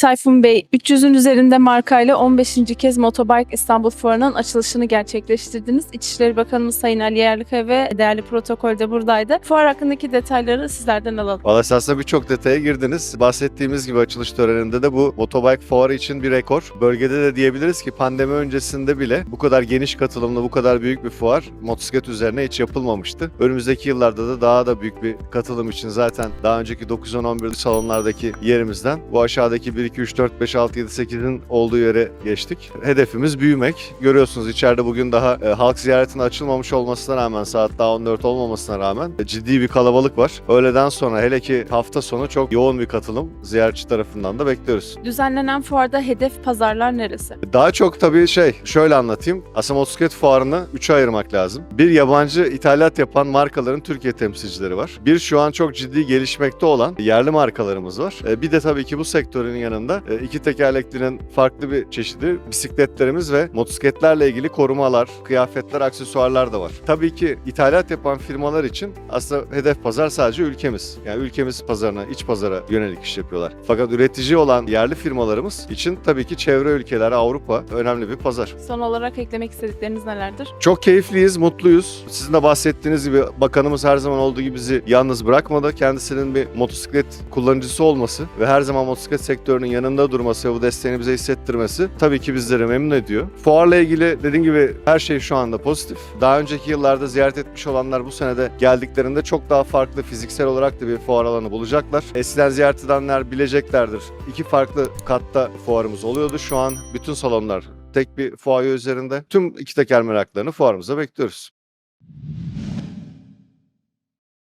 Tayfun Bey, 300'ün üzerinde markayla 15. kez Motobike İstanbul Fuarı'nın açılışını gerçekleştirdiniz. İçişleri Bakanımız Sayın Ali Yerlikaya ve değerli protokol de buradaydı. Fuar hakkındaki detayları sizlerden alalım. Valla aslında birçok detaya girdiniz. Bahsettiğimiz gibi açılış töreninde de bu motobike fuarı için bir rekor. Bölgede de diyebiliriz ki pandemi öncesinde bile bu kadar geniş katılımlı, bu kadar büyük bir fuar motosiklet üzerine hiç yapılmamıştı. Önümüzdeki yıllarda da daha da büyük bir katılım için zaten daha önceki 9-10-11 salonlardaki yerimizden bu aşağıdaki 1, 2, 3, 4, 5, 6, 7, 8'in olduğu yere geçtik. Hedefimiz büyümek. Görüyorsunuz içeride bugün daha e, halk ziyaretine açılmamış olmasına rağmen saat daha 14 olmamasına rağmen e, ciddi bir kalabalık var. Öğleden sonra hele ki hafta sonu çok yoğun bir katılım ziyaretçi tarafından da bekliyoruz. Düzenlenen fuarda hedef pazarlar neresi? Daha çok tabii şey, şöyle anlatayım. Aslında motosiklet fuarını üçe ayırmak lazım. Bir yabancı ithalat yapan markaların Türkiye temsilcileri var. Bir şu an çok ciddi gelişmekte olan yerli markalarımız var. E, Bir de tabii ki bu sektörün yanında e, iki tekerleklinin farklı bir çeşidi bisikletlerimiz ve motosikletlerle ilgili korumalar, kıyafetler, aksesuarlar da var. Tabii ki ithalat yapan firmalar için aslında hedef pazar sadece ülkemiz. Yani ülkemiz pazarına, iç pazara yönelik iş yapıyorlar. Fakat üretici olan yerli firmalarımız için tabii ki çevre ülkeler, Avrupa önemli bir pazar. Son olarak eklemek istedikleriniz nelerdir? Çok keyifliyiz, mutluyuz. Sizin de bahsettiğiniz gibi bakanımız her zaman olduğu gibi bizi yalnız bırakmadı. Kendisinin bir motosiklet kullanıcısı olması ve her zaman motosiklet sektörünün yanında durması ve bu desteğini bize hissettirmesi tabii ki bizleri memnun ediyor. Fuarla ilgili dediğim gibi her şey şu anda pozitif. Daha önceki yıllarda ziyaret etmiş olanlar bu senede geldiklerinde çok daha farklı fiziksel olarak da bir fuar alanı bulacaklar. Eskiden ziyaret edenler bileceklerdir. İki farklı katta fuarımız oluyordu. Şu an bütün salonlar tek bir fuaye üzerinde. Tüm iki teker meraklarını fuarımıza bekliyoruz.